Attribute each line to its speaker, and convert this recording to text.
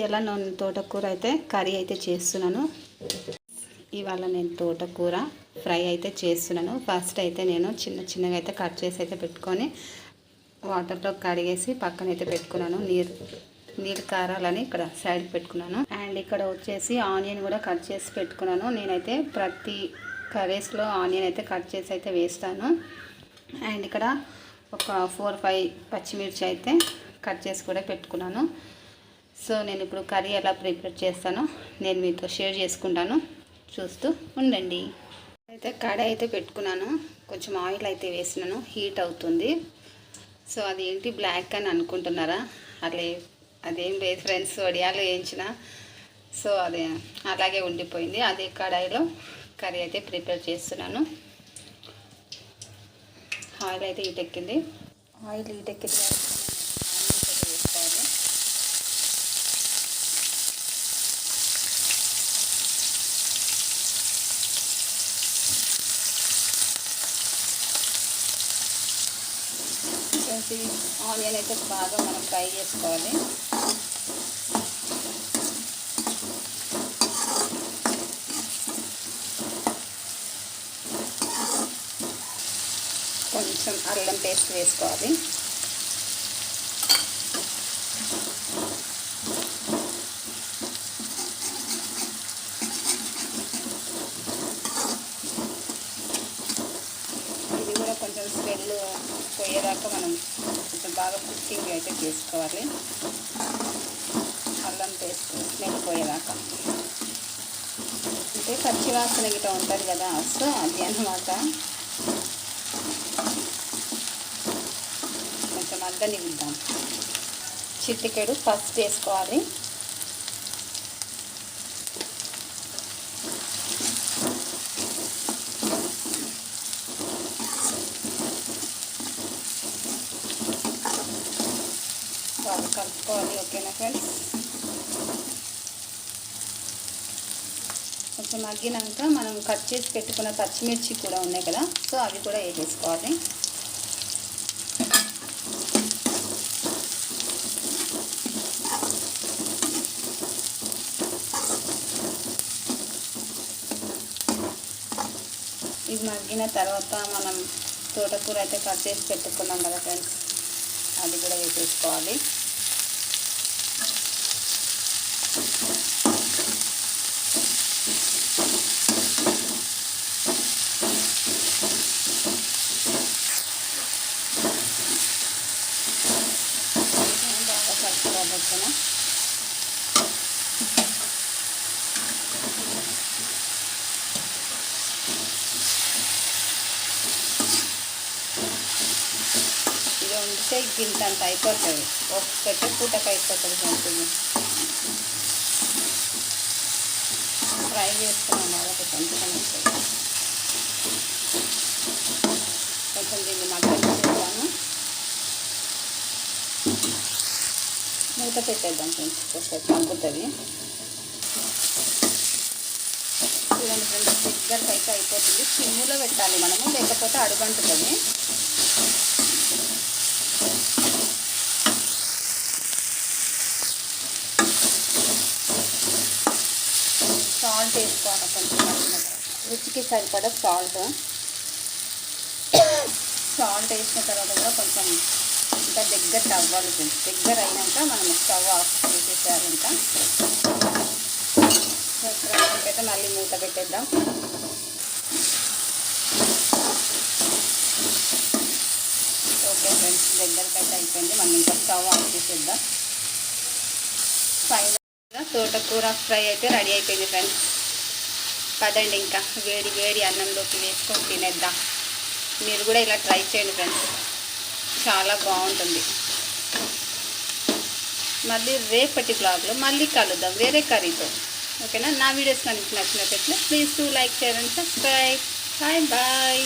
Speaker 1: ఇలా నేను తోటకూర అయితే కర్రీ అయితే చేస్తున్నాను. ఇవాళ నేను తోటకూర ఫ్రై అయితే చేస్తున్నాను. ఫస్ట్ అయితే నేను చిన్న చిన్నగా అయితే కట్ చేసి అయితే పెట్టుకొని వాటర్లో కడిగేసి పక్కన అయితే పెట్టుకున్నాను. నీరు నీళ్ళు కారాలని ఇక్కడ సైడ్ పెట్టుకున్నాను. అండ్ ఇక్కడ వచ్చేసి ఆనియన్ కూడా కట్ చేసి పెట్టుకున్నాను. నేనైతే ప్రతి కర్రీస్లో ఆనియన్ అయితే కట్ చేసి అయితే వేస్తాను. అండ్ ఇక్కడ ఒక ఫోర్ ఫైవ్ పచ్చిమిర్చి అయితే కట్ చేసి కూడా పెట్టుకున్నాను. సో నేను ఇప్పుడు కర్రీ ఎలా ప్రిపేర్ చేస్తానో నేను మీతో షేర్ చేసుకుంటాను. చూస్తూ ఉండండి. అయితే కడాయి అయితే పెట్టుకున్నాను. కొంచెం ఆయిల్ అయితే వేసినాను. హీట్ అవుతుంది. సో అది ఏంటి బ్లాక్ అని అనుకుంటున్నారా? అట్లే అదేం లేదు ఫ్రెండ్స్ వడియాలు వేయించిన. సో అదే అలాగే ఉండిపోయింది. అదే కడాయిలో కర్రీ అయితే ప్రిపేర్ చేస్తున్నాను. ఆయిల్ అయితే ఈటెక్కింది ఆయిల్ హీట్ వచ్చేసి ఆనియన్ అయితే బాగా మనం ఫ్రై చేసుకోవాలి. కొంచెం అల్లం పేస్ట్ వేసుకోవాలి. ఇది కూడా కొంచెం స్మెల్ పోయేదాకా మనం కొంచెం బాగా కుకింగ్ అయితే చేసుకోవాలి. అల్లం పేస్ట్ స్మెల్ పోయేదాకా. అంటే పచ్చి వాసన గిట్ట ఉంటుంది కదా సో అది అన్నమాట. కొంచెం అద్దనిద్దాం చిట్టికెడు ఫస్ట్ వేసుకోవాలి బాగా కలుపుకోవాలి ఓకేనా ఫ్రెండ్స్ కొంచెం మగ్గినాక మనం కట్ చేసి పెట్టుకున్న పచ్చిమిర్చి కూడా ఉన్నాయి కదా సో అవి కూడా వేసేసుకోవాలి ఇది మగ్గిన తర్వాత మనం తోటకూర అయితే కట్ చేసి పెట్టుకున్నాం కదా ఫ్రెండ్స్ అది కూడా వేసేసుకోవాలి బాగా కలుపుకోవాలి ఓకేనా ఇది ఉంటే గింత అంత అయిపోతుంది. ఒక్కటే పూటకు అయిపోతుంది కొంచెం. ఫ్రై చేసుకున్నాం కాబట్టి కొంచెం కొంచెం దీన్ని మటన్ చేద్దాము మూత పెట్టేద్దాం కొంచెం కొంచెం తగ్గుతుంది చూడండి ఫ్రెండ్స్ దగ్గరకు అయితే అయిపోతుంది. సిమ్ములో పెట్టాలి మనము లేకపోతే అడుగంటుతుంది సాల్ట్ వేసుకోవాలి కొంచెం రుచికి సరిపడా సాల్ట్. సాల్ట్ వేసిన తర్వాత కూడా కొంచెం ఇంకా దగ్గర అవ్వాలి దగ్గర అయినాక మనం స్టవ్ ఆఫ్ చేసేసారంట అయితే మళ్ళీ మూత పెట్టేద్దాం. ఓకే ఫ్రెండ్స్ దగ్గరికి అయితే అయిపోయింది. మనం ఇంకా స్టవ్ ఆఫ్ చేసేద్దాం. ఫైన్ తోటకూర ఫ్రై అయితే రెడీ అయిపోయింది ఫ్రెండ్స్. పదండి ఇంకా వేడి వేడి అన్నంలోకి వేసుకొని తినేద్దాం. మీరు కూడా ఇలా ట్రై చేయండి ఫ్రెండ్స్. చాలా బాగుంటుంది. మళ్ళీ రేపటి బ్లాగ్లో మళ్ళీ కలుద్దాం వేరే కర్రీతో. ఓకేనా? నా వీడియోస్ కనుక నచ్చినట్లయితే please to like share and subscribe bye bye